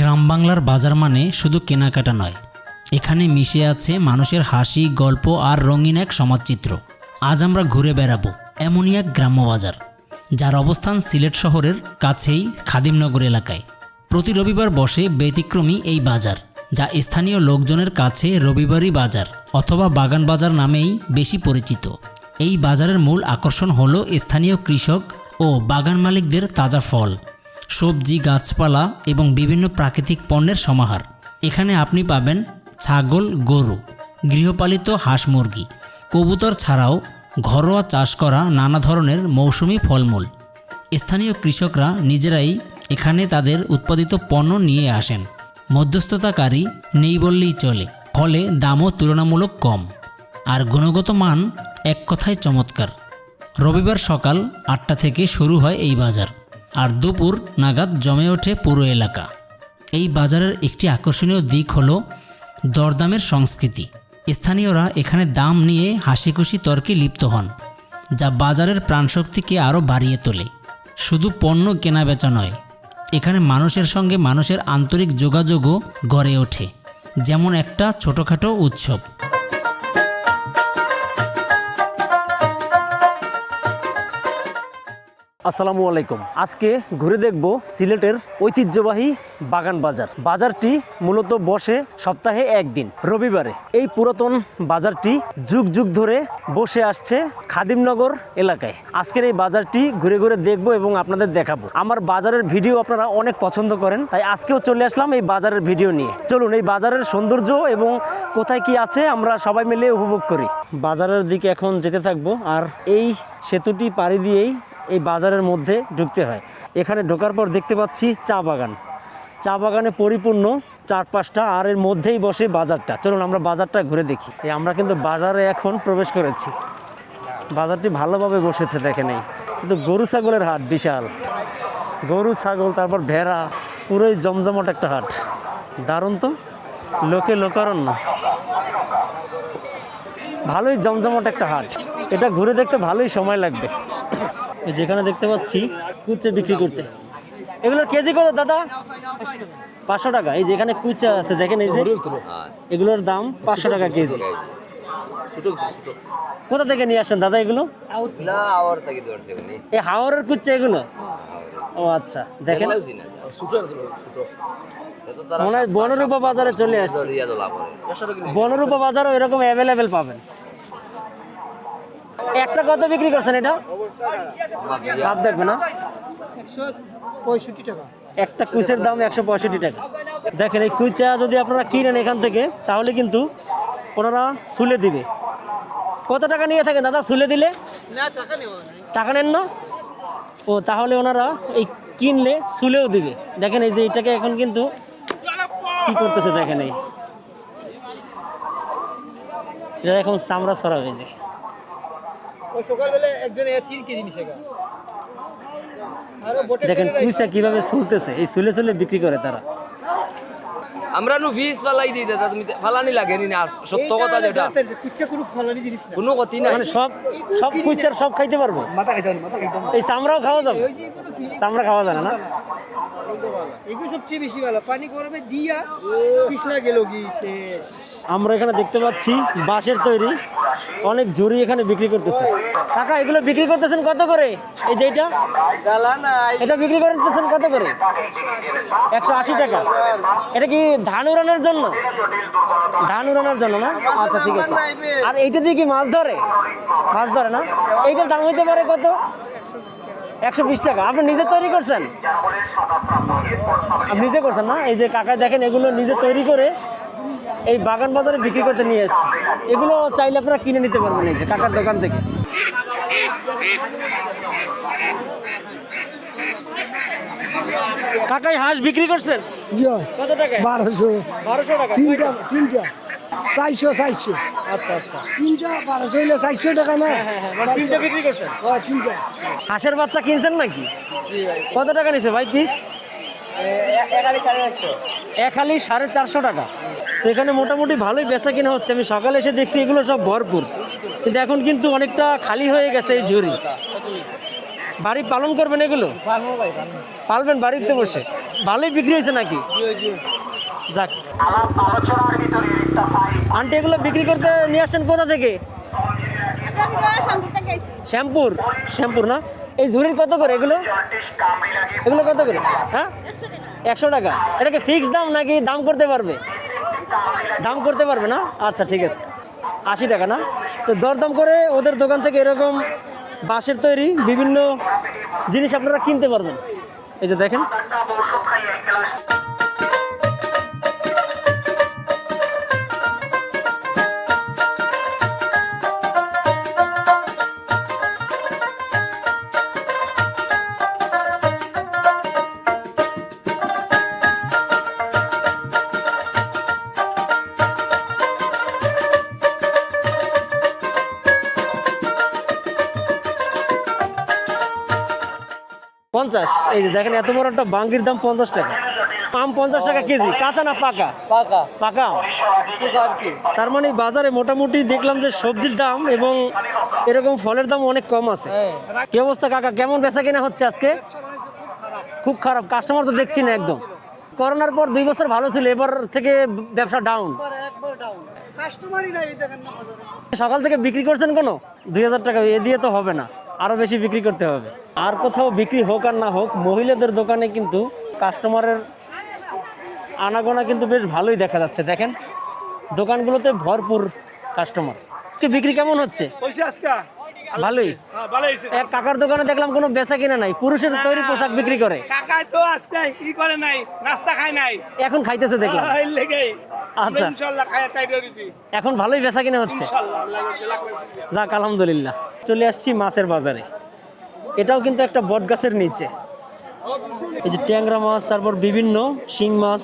গ্রাম বাংলার বাজার মানে শুধু কেনাকাটা নয়। এখানে মিশে আছে মানুষের হাসি, গল্প আর রঙিন এক সমাজচিত্র। আজ আমরা ঘুরে বেড়াবো এমনই এক গ্রাম্য বাজার, যার অবস্থান সিলেট শহরের কাছেই খাদিমনগর এলাকায়। প্রতি রবিবার বসে ব্যতিক্রমী এই বাজার, যা স্থানীয় লোকজনের কাছে রবিবারই বাজার অথবা বাগান বাজার নামেই বেশি পরিচিত। এই বাজারের মূল আকর্ষণ হলো স্থানীয় কৃষক ও বাগান মালিকদের তাজা ফল। সবজি, গাছপালা এবং বিভিন্ন প্রাকৃতিক পণ্যের সমাহার। এখানে আপনি পাবেন ছাগল, গরু, গৃহপালিত হাঁস মুরগি, কবুতর ছাড়াও ঘরোয়া চাষ করা নানা ধরনের মৌসুমি ফলমূল। স্থানীয় কৃষকরা নিজেরাই এখানে তাদের উৎপাদিত পণ্য নিয়ে আসেন। মধ্যস্থতাকারী নেই বললেই চলে, ফলে দামও তুলনামূলক কম। আর গুণগত মান এক কথায় চমৎকার। রবিবার সকাল আটটা থেকে শুরু হয় এই বাজার। আর দুপুর নাগাদ জমে ওঠে পুরো এলাকা। এই বাজারের একটি আকর্ষণীয় দিক হল দরদামের সংস্কৃতি। স্থানীয়রা এখানে দাম নিয়ে হাসিখুশি তর্কে লিপ্ত হন, যা বাজারের প্রাণশক্তিকে আরও বাড়িয়ে তোলে। শুধু পণ্য কেনা বেচা নয়, এখানে মানুষের সঙ্গে মানুষের আন্তরিক যোগাযোগও গড়ে ওঠে, যেমন একটা ছোটোখাটো উৎসব। আসসালামু আলাইকুম। আজকে ঘুরে দেখব সিলেটের ঐতিহ্যবাহী বাগান বাজার। বাজারটি মূলত বসে সপ্তাহে একদিন, রবিবারে। এই পুরাতন বাজারটি যুগ যুগ ধরে বসে আসছে খাদিমনগর এলাকায়। আজকের এই বাজারটি ঘুরে ঘুরে দেখব এবং আপনাদের দেখাবো। আমার বাজারের ভিডিও আপনারা অনেক পছন্দ করেন, তাই আজকেও চলে আসলাম এই বাজারের ভিডিও নিয়ে। চলুন, এই বাজারের সৌন্দর্য এবং কোথায় কি আছে আমরা সবাই মিলে উপভোগ করি। বাজারের দিকে এখন যেতে থাকব, আর এই সেতুটি পাড়ি দিয়েই এই বাজারের মধ্যে ঢুকতে হয়। এখানে ঢোকার পর দেখতে পাচ্ছি চা বাগান। চা বাগানে পরিপূর্ণ চার পাঁচটা আর এর মধ্যেই বসে বাজারটা। চলুন আমরা বাজারটা ঘুরে দেখি। এই আমরা কিন্তু বাজারে এখন প্রবেশ করেছি। বাজারটি ভালোভাবে বসেছে দেখে নেই কিন্তু গরু ছাগলের হাট বিশাল। গরু, ছাগল, তারপর ভেড়া, পুরোই জমজমট একটা হাট। দারুণ তো। লোকে লোকারণ্য। ভালোই জমজমট একটা হাট। এটা ঘুরে দেখতে ভালোই সময় লাগবে। যেখানে দেখতে পাচ্ছি কুচে বিক্রি করতে। এগুলোর কেজি কত দাদা? পাঁচশো টাকা। এই যেখানে কুচে আছে দেখেন এই যে এগুলোর দাম পাঁচশো টাকা কেজি। কোথা থেকে নিয়ে আসেন দাদা এগুলো? এই হাওরের কুচে এগুলো? ও আচ্ছা। দেখেন। মনে হয় বনরূপা বাজারে চলে আসছে। বনরূপা বাজারও এরকম অ্যাভেলেবেল পাবেন। একটা কত বিক্রি করছেন এটা? লাভ দেখবে না একটা কুইচের দাম একশো পঁয়ষট্টি টাকা। দেখেন এই কুইচা যদি আপনারা কিনেন এখান থেকে তাহলে কিন্তু ওনারা সুলে দিবে। কত টাকা নিয়ে থাকেন দাদা সুলে দিলে? টাকা নেন না? ও তাহলে ওনারা এই কিনলে সুলেও দিবে। দেখেন এই যে এটাকে এখন কিন্তু কি করতেছে দেখেন এই। এটা এখন চামড়া ছড়া হয়েছে। দেখেন কুইসা কীভাবে চলতেছে এই সুলে সুলে বিক্রি করে তারা। আমরা নু ফিস ফালাই দিই দাদা তুমি ফালানি লাগেনি না সত্য কথা যেটা। কোনো ক্ষতি নাই। মানে সব সব কুইসার সব খাইতে পারব? এই চামড়াও খাওয়া যাবে? চামড়া খাওয়া যায় না? না এগুলো সবচেয়ে বেশি ভালো। পানি গরমে দিয়া পিছলা গেল কি শেষ আমরা এখানে দেখতে পাচ্ছি বাঁশের তৈরি। অনেক ঝুড়ি এখানে বিক্রি করতেছে। কাকা এগুলো বিক্রি করতেছেন কত করে? এই যে এটা? এটা বিক্রি করতেছেন কত করে? একশো আশি টাকা। এটা কি ধান উড়ানোর জন্য? ধান উড়ানোর জন্য না? আচ্ছা ঠিক আছে। আর এইটা দিয়ে কি মাছ ধরে? মাছ ধরে না? এইটার দাম হইতে পারে কত? একশো বিশ টাকা। আপনি নিজে তৈরি করছেন? আপনি নিজে করছেন না? এই যে কাকা দেখেন এগুলো নিজে তৈরি করে এই বাগান বাজারে বিক্রি করতে নিয়ে এসছে। এগুলো চাইলে আপনারা কিনে নিতে পারবেন এই যে কাকার দোকান থেকে। কাকাই হাঁস বিক্রি করছেন? কত টাকা? বারোশো। বারোশো টাকা। তিনটা তিনটা। চারশো চারশো। আচ্ছা আচ্ছা। তিনটা বারোশো হইলে চারশো টাকা না? মানে তিনটা বিক্রি করছেন? ও তিনটা। হাঁসের বাচ্চা কিনছেন নাকি? কত টাকা নিছে ভাই পিস এক হালি সাড়ে চারশো টাকা। তো এখানে মোটামুটি ভালোই বেচা কিনা হচ্ছে। আমি সকালে এসে দেখছি এগুলো সব ভরপুর। কিন্তু এখন কিন্তু অনেকটা খালি হয়ে গেছে এই ঝুড়ি। বাড়ি পালন করবেন এগুলো? পালবেন বাড়িতে বসে। ভালোই বিক্রি হয়েছে নাকি? যাক। আন্টি, এগুলো বিক্রি করতে নিয়ে আসছেন কোথা থেকে? শ্যামপুর। শ্যামপুর না? এই ঝুড়ির কত করে এগুলো? এগুলো কত করে? হ্যাঁ? একশো টাকা। এটাকে ফিক্স দাম নাকি দাম করতে পারবে? দাম করতে পারবে না? আচ্ছা ঠিক আছে। আশি টাকা না? তো দরদাম করে ওদের দোকান থেকে এরকম বাঁশের তৈরি বিভিন্ন জিনিস আপনারা কিনতে পারবেন। এই যে দেখেন। পঞ্চাশ। এই যে দেখেন এত বড় একটা বাঙ্গির দাম পঞ্চাশ টাকা। আম পঞ্চাশ টাকা কেজি কাঁচা না পাকা? পাকা। পাকা? তার মানে বাজারে মোটামুটি দেখলাম যে সবজির দাম এবং এরকম ফলের দাম অনেক কম আছে। হ্যাঁ। কি অবস্থা কাকা? কেমন বেচা কেনা হচ্ছে আজকে? খুব খারাপ। কাস্টমার তো দেখছি না একদম। করোনার পর দুই বছর ভালো ছিল এবার থেকে ব্যবসা ডাউন একবার ডাউন কাস্টমারই নাই দেখেন না বাজারে। সকাল থেকে বিক্রি করছেন কোনো? দুই হাজার টাকা এ দিয়ে তো হবে না। আরও বেশি বিক্রি করতে হবে। আর কোথাও বিক্রি হোক আর না হোক মহিলাদের দোকানে কিন্তু কাস্টমারের আনাগোনা কিন্তু বেশ ভালোই দেখা যাচ্ছে। দেখেন দোকানগুলোতে ভরপুর কাস্টমার কি বিক্রি কেমন হচ্ছে? ভালোই? হ্যাঁ এক কাকার দোকানে দেখলাম কোনো বেচা কিনা নাই। পুরুষের তৈরি পোশাক বিক্রি করে। কাকাই তো আজকে ই করে নাই নাস্তা খায় নাই। এখন খাইতেছে দেখলাম। আচ্ছা। ইনশাআল্লাহ খায় টাইট হয়েছি এখন ভালোই বেচা কিনা হচ্ছে। ইনশাআল্লাহ যাক আলহামদুলিল্লাহ। চলে আসছি মাছের বাজারে। এটাও কিন্তু একটা বট গাছের নিচে। এই যে ট্যাংরা মাছ তারপর বিভিন্ন শিং মাছ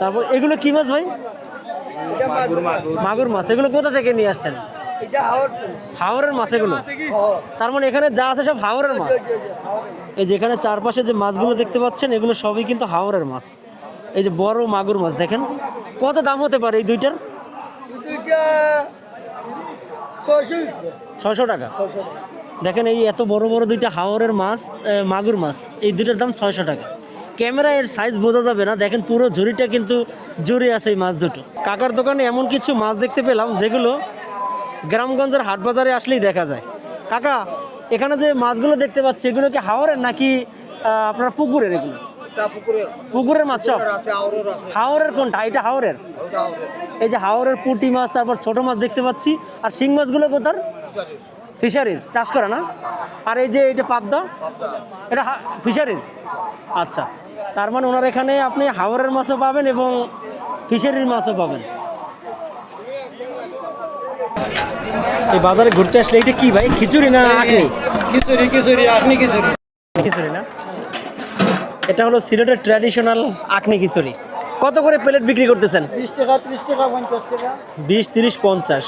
তারপর এগুলো কি মাছ ভাই? মাগুর মাছ। এগুলো কোথা থেকে নিয়ে আসছেন? হাওরের মাছ এগুলো? তার মানে এখানে যা আছে সব হাওরের মাছ? এই যে এখানে চারপাশে যে মাছগুলো দেখতে পাচ্ছেন এগুলো সবই কিন্তু হাওরের মাছ। এই যে বড় মাগুর মাছ দেখেন। কত দাম হতে পারে এই দুইটার? ছয়শো। ছশো টাকা। দেখেন এই এত বড় বড় দুইটা হাওরের মাছ মাগুর মাছ এই দুইটার দাম ছয়শো টাকা। ক্যামেরা এর সাইজ বোঝা যাবে না। দেখেন পুরো ঝুড়িটা কিন্তু জুড়ে আছে এই মাছ দুটো। কাকার দোকানে এমন কিছু মাছ দেখতে পেলাম যেগুলো গ্রামগঞ্জের হাট বাজারে আসলেই দেখা যায়। কাকা এখানে যে মাছগুলো দেখতে পাচ্ছি এগুলো কি হাওরের নাকি আপনার পুকুরের এগুলো? পুকুরের। মাছ সব? হাওরের কোনটা? এটা হাওরের? এই যে হাওরের পুঁটি মাছ তারপর ছোট মাছ দেখতে পাচ্ছি। আর শিং মাছগুলো কোথার? ফিশারির। চাষ করে না? আর এই যে এটা পাবদা? এটা ফিশারির? আচ্ছা। তার মানে ওনার এখানে আপনি হাওরের মাছও পাবেন এবং ফিশারির মাছও পাবেন। এই বাজারে ঘুরতে আসলে এটা কি ভাই? খিচুড়ি না আখনি খিচুড়ি খিচুড়ি আখনি খিচুড়ি। খিচুড়ি না? এটা হলো সিলেটের ট্র্যাডিশনাল আখনি খিচুড়ি। কত করে প্লেট বিক্রি করতেছেন? বিশ টাকা ত্রিশ টাকা পঞ্চাশ টাকা। বিশ তিরিশ পঞ্চাশ।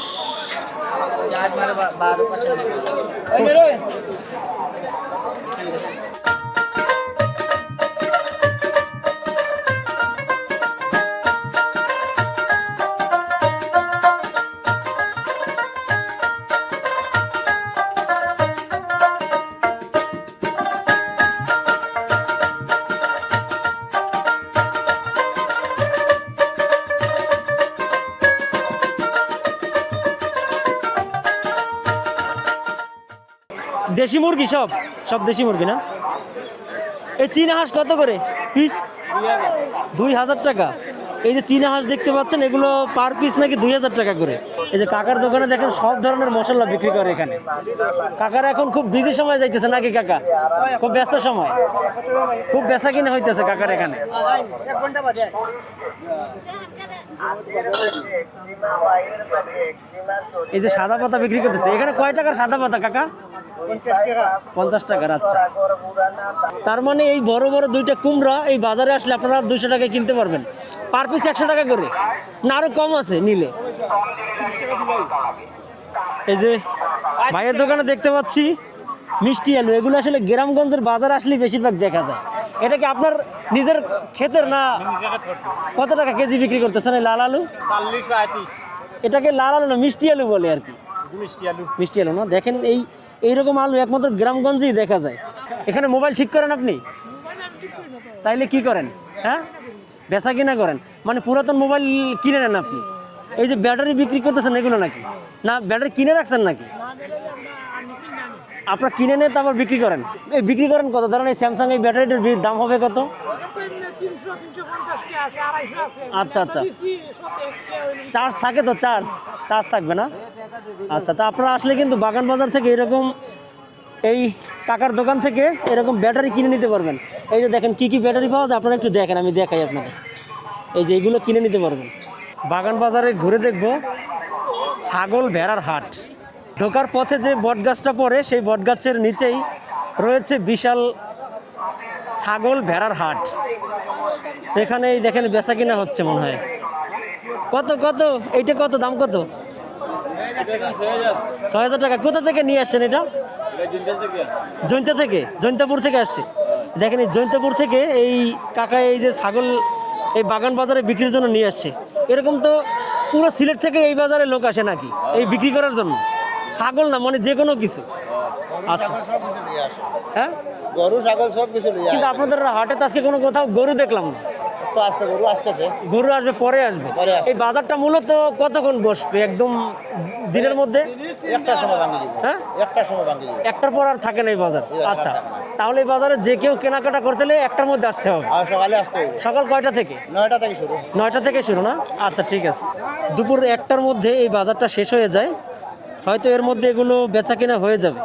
দেশি মুরগি সব? সব দেশি মুরগি না? এই চীনা হাঁস কত করে? পিস? দুই হাজার টাকা। এই যে চীনা হাঁস দেখতে পাচ্ছেন, এগুলো পার পিস নাকি দুই হাজার টাকা করে? এই যে কাকার দোকানে দেখেন, সব ধরনের মশলা বিক্রি করে এখানে। কাকার এখন খুব বিজি সময় যাইতেছে নাকি কাকা? খুব ব্যস্ত সময়? খুব বেচা কিনা হইতেছে কাকার এখানে। এই যে সাদা পাতা বিক্রি করতেছে। এখানে কয় টাকার সাদা পাতা কাকা? পঞ্চাশ টাকার আচ্ছা। তার মানে এই বড় বড় দুইটা কুমড়া এই বাজারে আসলে আপনারা দুশো টাকায় কিনতে পারবেন। পার পিস একশো টাকা করে। না আরও কম আছে নিলে। এই যে ভাইয়ের দোকানে দেখতে পাচ্ছি মিষ্টি আলু। এগুলো আসলে গ্রামগঞ্জের বাজার আসলে বেশিরভাগ দেখা যায়। এটা কি আপনার নিজের ক্ষেতের না কত টাকা কেজি বিক্রি করতেছেন এই লাল আলু? এটাকে লাল আলু না মিষ্টি আলু বলে আর কি। মিষ্টি আলু। না? দেখেন এই, এইরকম আলু একমাত্র গ্রামগঞ্জেই দেখা যায়। এখানে মোবাইল ঠিক করেন আপনি? তাইলে কি করেন? হ্যাঁ? বেচা কিনা করেন? মানে পুরাতন মোবাইল কিনে নেন আপনি? এই যে ব্যাটারি বিক্রি করতেছেন এগুলো নাকি? না, ব্যাটারি কিনে রাখছেন নাকি? আপনারা কিনে নিয়ে তারপর বিক্রি করেন। এই বিক্রি করেন কত? ধরেন এই স্যামসাং এই ব্যাটারিটার দাম হবে কত? আচ্ছা আচ্ছা। চার্জ থাকে তো চার্জ চার্জ থাকবে না? আচ্ছা তা আপনারা আসলে কিন্তু বাগান বাজার থেকে এরকম এই কাকার দোকান থেকে এরকম ব্যাটারি কিনে নিতে পারবেন। এই যে দেখেন কি কি ব্যাটারি পাওয়া যায়? আপনারা একটু দেখেন আমি দেখাই আপনাদের। এই যে এইগুলো কিনে নিতে পারবেন। বাগান বাজারে ঘুরে দেখব ছাগল ভেড়ার হাট। ঢোকার পথে যে বটগাছটা পড়ে সেই বটগাছের নিচেই রয়েছে বিশাল ছাগল ভেড়ার হাট। তো এখানে এই দেখেন বেচা কিনা হচ্ছে মনে হয়। কত কত? এইটা কত? দাম কত? ছয় হাজার টাকা। কোথা থেকে নিয়ে আসছেন এটা? জৈন্তা থেকে। জৈন্তাপুর থেকে আসছে। দেখেন এই জৈন্তাপুর থেকে এই কাকা এই যে ছাগল এই বাগান বাজারে বিক্রির জন্য নিয়ে আসছে। এরকম তো পুরো সিলেট থেকে এই বাজারে লোক আসে নাকি? এই বিক্রি করার জন্য? ছাগল না মানে যে কোনো কিছু। আচ্ছা। হ্যাঁ? গরু ছাগল সব কিছু কিন্তু আপনাদের হাটে তো আজকে কোনো কোথাও গরু দেখলাম না। তো আসতে গরু আসতেছে। গরু আসবে পরে আসবে। এই বাজারটা মূলত কতক্ষণ বসবে একদম দিনের মধ্যে? একটা সময় ভাঙি দিব। হ্যাঁ? একটা সময় ভাঙি দিব। একটার পর আর থাকে না এই বাজার। আচ্ছা তাহলে এই বাজারে যে কেউ কেনাকাটা করতে হলে একটার মধ্যে আসতে হবে। সকালে আসতে হবে। সকাল কয়টা থেকে? নয়টা থেকে শুরু। নয়টা থেকে শুরু না? আচ্ছা ঠিক আছে। দুপুর একটার মধ্যে এই বাজারটা শেষ হয়ে যায়। হয়তো এর মধ্যে এগুলো বেচা কিনা হয়ে যাবে।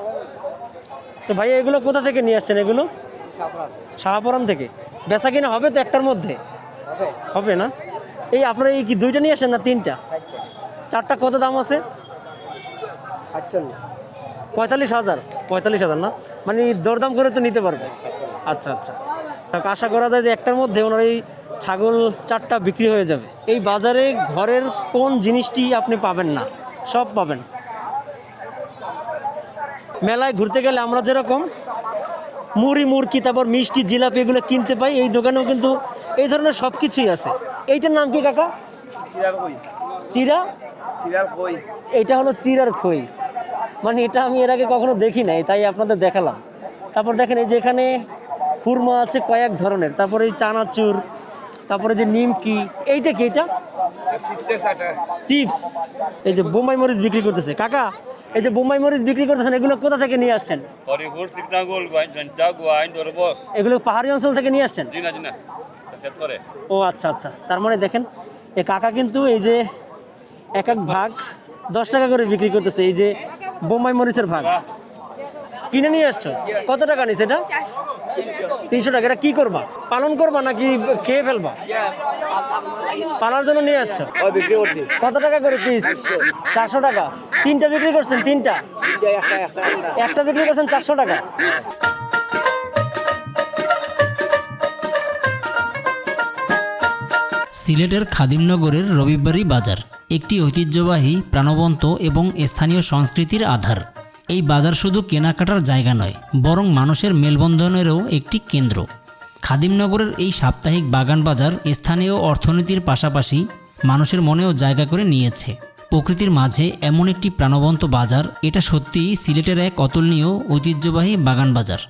তো ভাই এগুলো কোথা থেকে নিয়ে আসছেন এগুলো? শাহাপুরান থেকে। বেচা কিনা হবে তো একটার মধ্যে? হবে না? এই আপনারা এই কি দুইটা নিয়ে আসেন না তিনটা? চারটা কত দাম আছে? পঁয়তাল্লিশ হাজার। পঁয়তাল্লিশ হাজার না? মানে দরদাম করে তো নিতে পারবে। আচ্ছা আচ্ছা। তা আশা করা যায় যে একটার মধ্যে ওনার এই ছাগল চারটা বিক্রি হয়ে যাবে। এই বাজারে ঘরের কোন জিনিসটি আপনি পাবেন না? সব পাবেন। মেলায় ঘুরতে গেলে আমরা যেরকম মুড়ি, মুরকি, তারপর মিষ্টি, জিলাপি এগুলো কিনতে পাই। এই দোকানেও কিন্তু এই ধরনের সব কিছুই আছে। এইটার নাম কি কাকা? চিরা? এটা হলো চিরার খই। মানে এটা আমি এর আগে কখনো দেখি নাই তাই আপনাদের দেখালাম। তারপর দেখেন এই যে এখানে ফুরমা আছে কয়েক ধরনের। তারপরে এই চানাচুর তারপরে যে নিমকি এইটা কি এটা? চিপস এই যে বোম্বাই মরিচ বিক্রি করতেছে। কাকা এই যে বোম্বাই মরিচ বিক্রি করতেছেন এগুলো কোথা থেকে নিয়ে আসছেন. এগুলো পাহাড়ি অঞ্চল থেকে নিয়ে আসছেন? ও আচ্ছা আচ্ছা। তার মানে দেখেন এই কাকা কিন্তু এই যে এক এক ভাগ দশ টাকা করে বিক্রি করতেছে এই যে বোম্বাই মরিচের ভাগ। কিনে নিয়ে আসছো? কত টাকা নিছে এটা? তিনশো টাকা। এটা কি করবা? পালন করবা নাকি খেয়ে ফেলবা? পালার জন্য নিয়ে আসছো? কত টাকা করে পিস? চারশো টাকা। তিনটা বিক্রি করছেন তিনটা? একটা বিক্রি করছেন চারশো টাকা। সিলেটের খাদিমনগরের রবিবারী বাজার, একটি ঐতিহ্যবাহী, প্রাণবন্ত এবং স্থানীয় সংস্কৃতির আধার। এই বাজার শুধু কেনাকাটার জায়গা নয়, বরং মানুষের মেলবন্ধনেরও একটি কেন্দ্র। খাদিমনগরের এই সাপ্তাহিক বাগান বাজার স্থানীয় অর্থনীতির পাশাপাশি মানুষের মনেও জায়গা করে নিয়েছে। প্রকৃতির মাঝে এমন একটি প্রাণবন্ত বাজার, এটা সত্যিই সিলেটের এক অতুলনীয়, ঐতিহ্যবাহী বাগান বাজার।